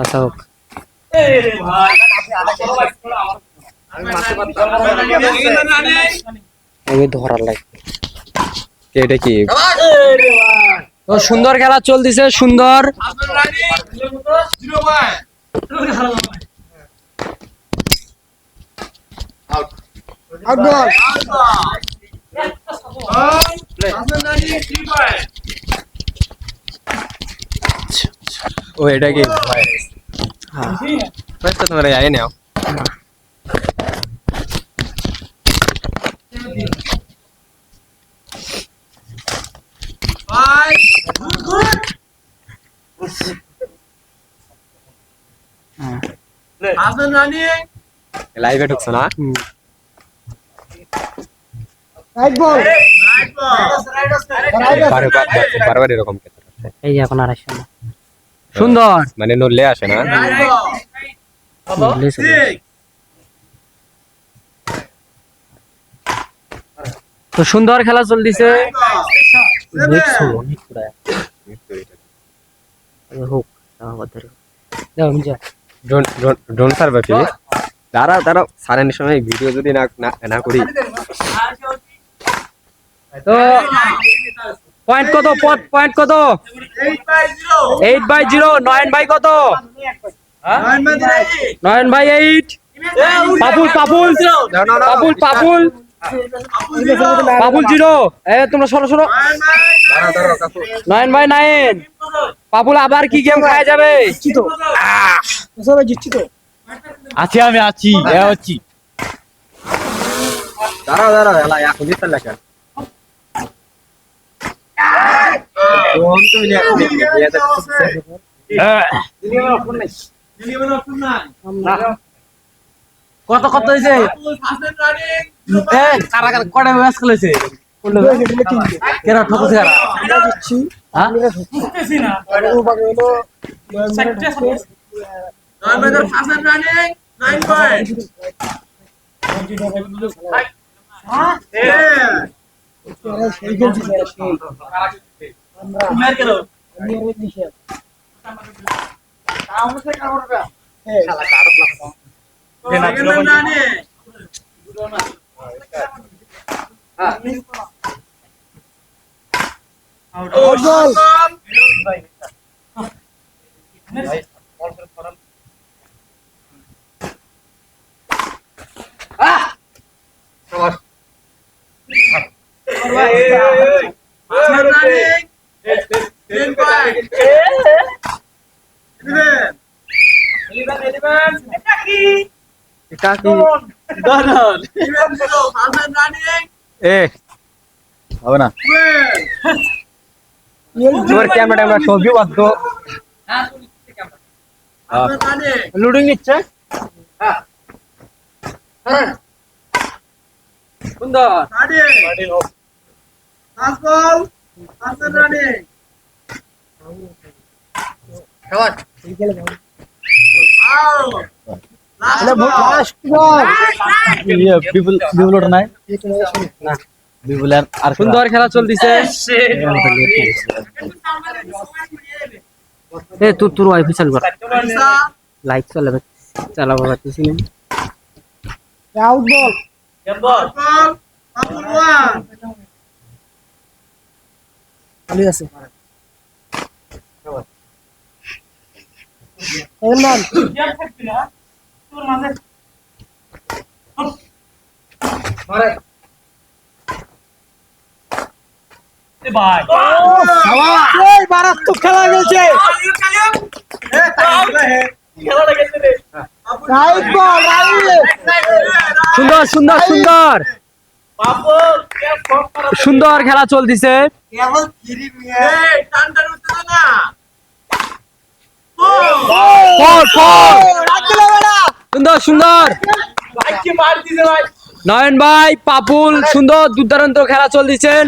আচ্ছা হোক। আমি ধরার লাগবে এটা কি? তো সুন্দর খেলা চলতেছে সুন্দর। আউট। ও এটা কি ফার্স্ট তো তোমরা আই নাও লাইভে ঢুকছ না রাইট বল বারবার বারবার এরকম ক্ষেত্রে এই যে এখন আড়াইশো না সুন্দর। মানে নড়লে আসে না। তো সুন্দর খেলা চলতেছে। ড্রোন ড্রোন ড্রোন দাঁড়াও দাঁড়াও। সারের সময় ভিডিও যদি না না- না করি। তো পয়েন্ট কত? পয়েন্ট কত? Eight by zero Nayan by কত? Nayan by eight Papul Papul Papul Papul Papul zero এ তোমরা সরো সরো। নয়ন বাই নাইন পাপুল আবার কি গেম খাওয়া যাবে? আছি আমি আছি এ হচ্ছি। দাঁড়াও দাঁড়াও এলা এখন দিতে লেখা কত কত হয়েছে কারা কারা কটা ম্যাচ খেলেছে কেরা ঠকছে কারা? হ্যাঁ? আমরা ঠকছি ও বাকি হলো এরা সেই খেলছে এরা সেই আমরা আমি আর ওই দিশে এই, আউট বল কাকি এ হবে না। তোমার ক্যামেরা ট্যামেরা সবই বাধ্য লুডিং নিচ্ছে? সুন্দর যাও আরে সুন্দর খেলা চলতেছে। এ তোর তোর ওয়াইফাই চালু কর। লাইট চালাবে চালাবো পারতেছি না আউট বল খালি আছে। মারাত্মক খেলা গেছে সুন্দর সুন্দর সুন্দর সুন্দর খেলা চলতেছে সুন্দর সুন্দর। নয়ন ভাই পাপুল সুন্দর দুর্দান্ত খেলা চলতেছেন।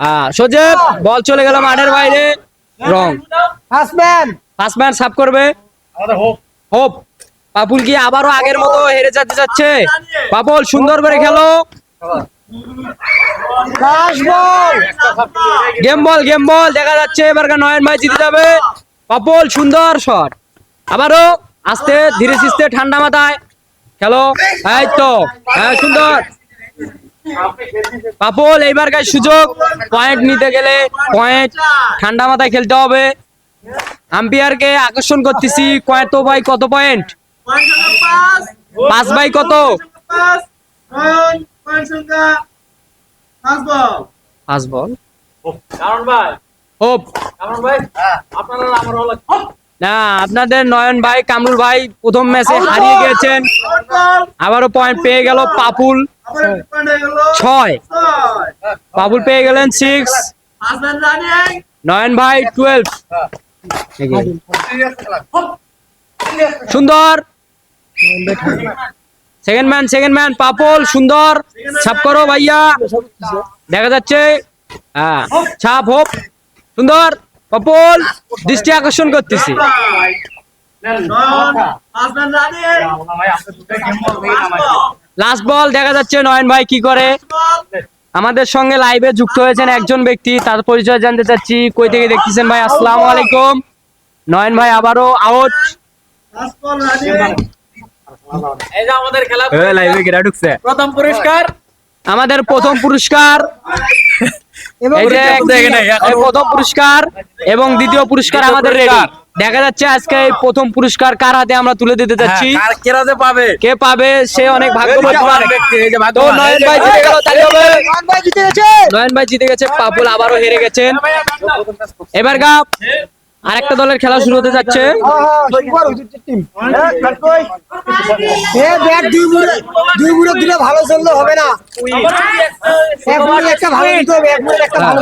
হ্যাঁ সজেব বল চলে গেল মাঠের বাইরে। রং। হাসবেন ফার্স্ট ম্যান সাফ করবে। হোপ। পাপুল কি আবারও আগের মতো হেরে যেতে যাচ্ছে? পাপুল সুন্দর করে খেলো। গেম বল গেম বল দেখা যাচ্ছে। এবার নয়ন ভাই জিতে যাবে। পাপুল সুন্দর শট। আবারও আস্তে ধীরে সুস্থে ঠান্ডা মাথায়। খেলো। এই তো। হ্যাঁ সুন্দর। পাপল এইবার গায়ে সুযোগ। পয়েন্ট নিতে গেলে পয়েন্ট। ঠান্ডা মাথায় খেলতে হবে। আম্পিয়ারকে আকর্ষণ করতেছি। কত বাই কত পয়েন্ট? পাঁচ বাই কত? পাঁচ বল। ভাই হোপ কারণ ভাই। না আপনাদের নয়ন ভাই কামরুল ভাই প্রথম ম্যাচে হারিয়ে গেছেন আবারও পয়েন্ট পেয়ে গেল পাপুল। ছয়। পাপুল পেয়ে গেলেন সিক্স নয়ন ভাই টুয়েলভ সুন্দর। Second man second man Papul সুন্দর। ছাপ করো ভাইয়া। দেখা যাচ্ছে। হ্যাঁ ছাপ হোপ। সুন্দর পাপল দৃষ্টি আকর্ষণ করতেছি। লাস্ট বল দেখা যাচ্ছে নয়ন ভাই কি করে? আমাদের সঙ্গে লাইভে যুক্ত হয়েছেন একজন ব্যক্তি তার পরিচয় জানতে চাচ্ছি। কই থেকে দেখতেছেন ভাই? আসসালাম আলাইকুম। নয়ন ভাই আবারও আউট এই যে আমাদের খেলা লাইভে গেরা ঢুকছে। প্রথম পুরস্কার। আমাদের প্রথম পুরস্কার। প্রথম পুরস্কার এবং দ্বিতীয় পুরস্কার আমাদের রেডি। দেখা যাচ্ছে আজকে এই প্রথম পুরস্কার কার হাতে আমরা তুলে দিতে যাচ্ছি? কেরা পাবে? কে পাবে সে অনেক ভাগ্যবান ব্যক্তি এই যে তো নয়ন ভাই জিতে গেল নয়ন ভাই জিতে গেছে। পাপুল আবারও হেরে গেছেন। এবার গা আরেকটা দলের খেলা শুরু হতে যাচ্ছে। ভালো চললে হবে না। এক মুড়ে একটা ভালো দিতে হবে একটা ভালো